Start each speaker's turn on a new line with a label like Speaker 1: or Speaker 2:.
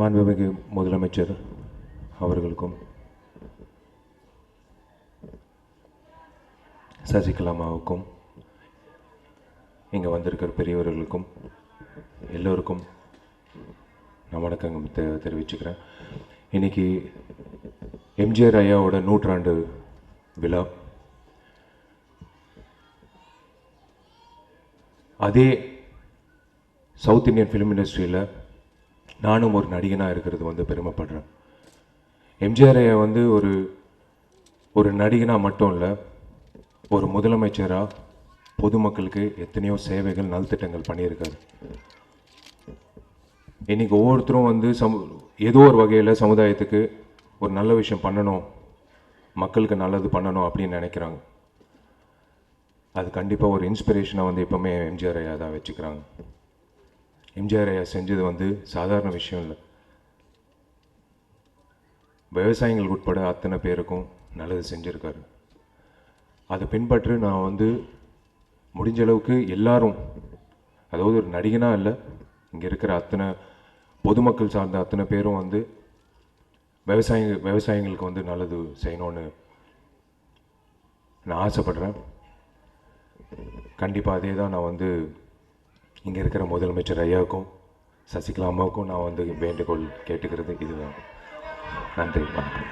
Speaker 1: மாண்புமிகு முதலமைச்சர் அவர்களுக்கும் சசிகலாமாவுக்கும் இங்கே வந்திருக்கிற பெரியவர்களுக்கும் எல்லோருக்கும் நான் வணக்கங்க தெ தெரிவிச்சுக்கிறேன். இன்னைக்கு எம்ஜிஆர் ஐயாவோட நூற்றாண்டு விழா. அதே சவுத் இந்தியன் ஃபிலிம் இண்டஸ்ட்ரியில் நானும் ஒரு நடிகனாக இருக்கிறது வந்து பெருமைப்படுறேன். எம்ஜிஆர் வந்து ஒரு ஒரு நடிகனாக மட்டும் இல்லை ஒரு முதலமைச்சராக பொதுமக்களுக்கு எத்தனையோ சேவைகள் நலத்திட்டங்கள் பண்ணியிருக்காரு. இன்னைக்கு ஒவ்வொருத்தரும் வந்து சமு ஏதோ ஒரு வகையில் சமுதாயத்துக்கு ஒரு நல்ல விஷயம் பண்ணணும் மக்களுக்கு நல்லது பண்ணணும் அப்படின்னு நினைக்கிறாங்க. அது கண்டிப்பாக ஒரு இன்ஸ்பிரேஷனாக வந்து எப்போவுமே எம்ஜிஆர் ஐயா தான் வச்சுக்கிறாங்க. எம்ஜிஆர் ஐயா செஞ்சது வந்து சாதாரண விஷயம் இல்லை. விவசாயிகள் உட்பட அத்தனை பேருக்கும் நல்லது செஞ்சுருக்காரு. அதை பின்பற்று நான் வந்து முடிஞ்ச அளவுக்கு எல்லாரும் அதாவது ஒரு நடிகனாக இல்லை இங்கே இருக்கிற அத்தனை பொதுமக்கள் சார்ந்த அத்தனை பேரும் வந்து விவசாய விவசாயிங்களுக்கு வந்து நல்லது செய்யணும்னு நான் ஆசைப்படுறேன். கண்டிப்பாக அதே தான் நான் வந்து இங்கே இருக்கிற முதலமைச்சர் ஐயாவுக்கும் சசிகலா அம்மாவுக்கும் நான் வந்து வேண்டுகோள் கேட்டுக்கிறது இதுதான். நன்றி வணக்கம்.